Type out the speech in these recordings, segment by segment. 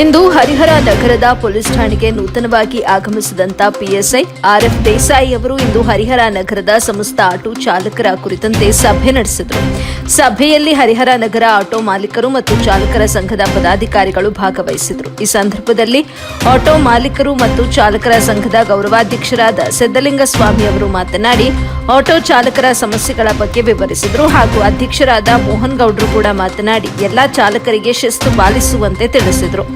ಇಂದು ಹರಿಹರ ನಗರದ ಪೊಲೀಸ್ ಠಾಣೆಗೆ ನೂತನವಾಗಿ ಆಗಮಿಸಿದಂತ ಪಿಎಸ್ಐ ಆರ್ಎಫ್ ದೇಸಾಯಿ ಅವರು ಇಂದು ಹರಿಹರ ನಗರದ ಸಮಸ್ತ ಆಟೋ ಚಾಲಕರ ಕುರಿತಂತೆ ಸಭೆ ನಡೆಸಿದರು. ಸಭೆಯಲ್ಲಿ ಹರಿಹರ ನಗರ ಆಟೋ ಮಾಲೀಕರು ಮತ್ತು ಚಾಲಕರ ಸಂಘದ ಪದಾಧಿಕಾರಿಗಳು ಭಾಗವಹಿಸಿದರು. ಈ ಸಂದರ್ಭದಲ್ಲಿ ಆಟೋ ಮಾಲೀಕರು ಮತ್ತು ಚಾಲಕರ ಸಂಘದ ಗೌರವಾಧ್ಯಕ್ಷರಾದ ಸಿದ್ದಲಿಂಗ ಸ್ವಾಮಿ ಅವರು ಮಾತನಾಡಿ, ಆಟೋ ಚಾಲಕರ ಸಮಸ್ಯೆಗಳ ಬಗ್ಗೆ ವಿವರಿಸಿದರು ಹಾಗೂ ಅಧ್ಯಕ್ಷರಾದ ಮೋಹನ್ ಗೌಡ್ರು ಕೂಡ ಮಾತನಾಡಿ, ಎಲ್ಲಾ ಚಾಲಕರಿಗೆ ಶಿಸ್ತು ಪಾಲಿಸುವಂತೆ ತಿಳಿಸಿದರು.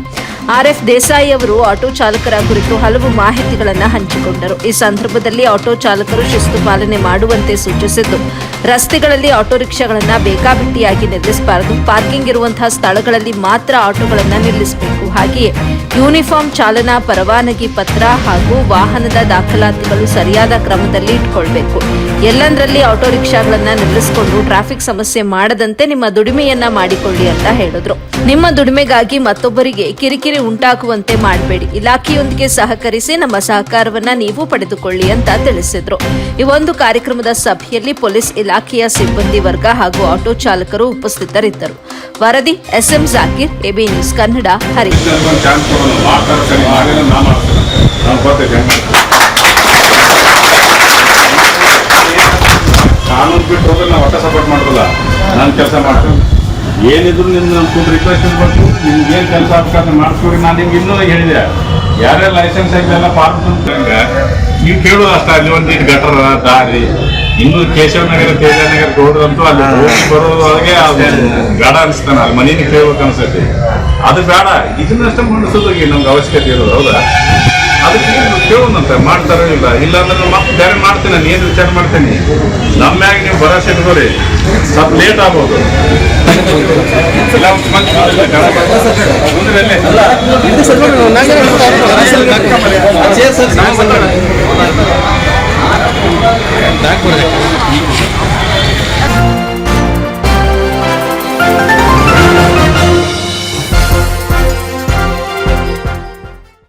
ಆರ್ಎಫ್ ದೇಸಾಯಿ ಅವರು ಆಟೋ ಚಾಲಕರ ಕುರಿತು ಹಲವು ಮಾಹಿತಿಗಳನ್ನು ಹಂಚಿಕೊಂಡರು. ಈ ಸಂದರ್ಭದಲ್ಲಿ ಆಟೋ ಚಾಲಕರು ಶಿಸ್ತು ಪಾಲನೆ ಮಾಡುವಂತೆ ಸೂಚಿಸಿದ್ದು, ರಸ್ತೆಗಳಲ್ಲಿ ಆಟೋ ರಿಕ್ಷಾಗಳನ್ನು ಬೇಕಾಬಿಟ್ಟಿಯಾಗಿ ನಿಲ್ಲಿಸಬಾರದು ಪಾರ್ಕಿಂಗ್ ಇರುವಂತಹ ಸ್ಥಳಗಳಲ್ಲಿ ಮಾತ್ರ ಆಟೋಗಳನ್ನು ನಿಲ್ಲಿಸಬೇಕು. ಹಾಗೆಯೇ ಯೂನಿಫಾರ್ಮ್ ಚಾಲನಾ ಪರವಾನಗಿ ಪತ್ರ ಹಾಗೂ ವಾಹನದ ದಾಖಲಾತಿಗಳು ಸರಿಯಾದ ಕ್ರಮದಲ್ಲಿ ಇಟ್ಕೊಳ್ಬೇಕು. ಎಲ್ಲಂದ್ರಲ್ಲಿ ಆಟೋ ರಿಕ್ಷಾಗಳನ್ನು ನಿಲ್ಲಿಸಿಕೊಂಡು ಟ್ರಾಫಿಕ್ ಸಮಸ್ಯೆ ಮಾಡದಂತೆ ನಿಮ್ಮ ದುಡಿಮೆಯನ್ನ ಮಾಡಿಕೊಳ್ಳಿ ಅಂತ ಹೇಳಿದ್ರು. ನಿಮ್ಮ ದುಡಿಮೆಗಾಗಿ ಮತ್ತೊಬ್ಬರಿಗೆ ಕಿರಿಕಿರಿ ಉಂಟಾಗುವಂತೆ ಮಾಡಬೇಡಿ. ಇಲಾಖೆಯೊಂದಿಗೆ ಸಹಕರಿಸಿ ನಮ್ಮ ಸಹಕಾರವನ್ನ ನೀವು ಪಡೆದುಕೊಳ್ಳಿ ಅಂತ ತಿಳಿಸಿದ್ರು. ಈ ಒಂದು ಕಾರ್ಯಕ್ರಮದ ಸಭೆಯಲ್ಲಿ ಪೊಲೀಸ್ ಇಲಾಖೆಯ ಸಿಬ್ಬಂದಿ ವರ್ಗ ಹಾಗೂ ಆಟೋ ಚಾಲಕರು ಉಪಸ್ಥಿತರಿದ್ದರು. ವರದಿ SM Zakir, AB news Kannada, Hari. ಕಾನೂನು ಬಿಟ್ಟು ಹೋದ್ರೆ ನಾವು ಸಪೋರ್ಟ್ ನಾನು ಕೆಲಸ ಮಾಡ್ತೇನೆ. ಏನಿದ್ರು ನಿಮ್ಗೆ ನಮ್ಮ ಕೂಡ ರಿಕ್ವೆಸ್ಟ್ ನಿಮ್ಗೆ ಏನು ಕೆಲಸ ಆಗ್ತದೆ ಮಾಡಿಸ್ಕೊಡಿ. ನಾನು ನಿಮ್ಗೆ ಇನ್ನೂ ಹೇಳಿದೆ, ಯಾರ್ಯಾರು ಲೈಸೆನ್ಸ್ ಆಗಿಲ್ಲ ಪಾರ್ಕ್ ನೀವು ಕೇಳೋದು ಅಷ್ಟ, ಅಲ್ಲಿ ಒಂದು ಇದು ಗಟರ ದಾರಿ. ಇನ್ನು ಕೇಶವ ನಗರ ತೇಜನಗರ ಅಲ್ಲಿ ಬರೋದ್ರೊಳಗೆ ಅದು ಬೇಡ ಅನಿಸ್ತಾನೆ ಅಲ್ಲಿ ಮನೇಲಿ ಕೇಳ್ಬೇಕು ಅನ್ಸತ್ತೆ. ಅದು ಬೇಡ ಇದನ್ನಷ್ಟೇ ಮಾಡಿಸೋದಾಗಿ ನಮ್ಗೆ ಅವಶ್ಯಕತೆ ಇರೋದು, ಹೌದಾ? ಅದಕ್ಕೆ ಕೇಳೋಣಂತೆ ಮಾಡ್ತಾರೋ ಇಲ್ಲ? ಇಲ್ಲ ಅಂದ್ರೆ ಮತ್ತೆ ಬೇರೆ ಮಾಡ್ತೀನಿ, ನಾನು ಏನು ವಿಚಾರ ಮಾಡ್ತೀನಿ? ನಮ್ಮ ಮ್ಯಾಗ ನೀವು ಭರವಸೆ ಇಟ್ಕೊಳ್ಳಿ ಸ್ವಲ್ಪ ಲೇಟ್ ಆಗ್ಬೋದು. ಮುಂದೆ.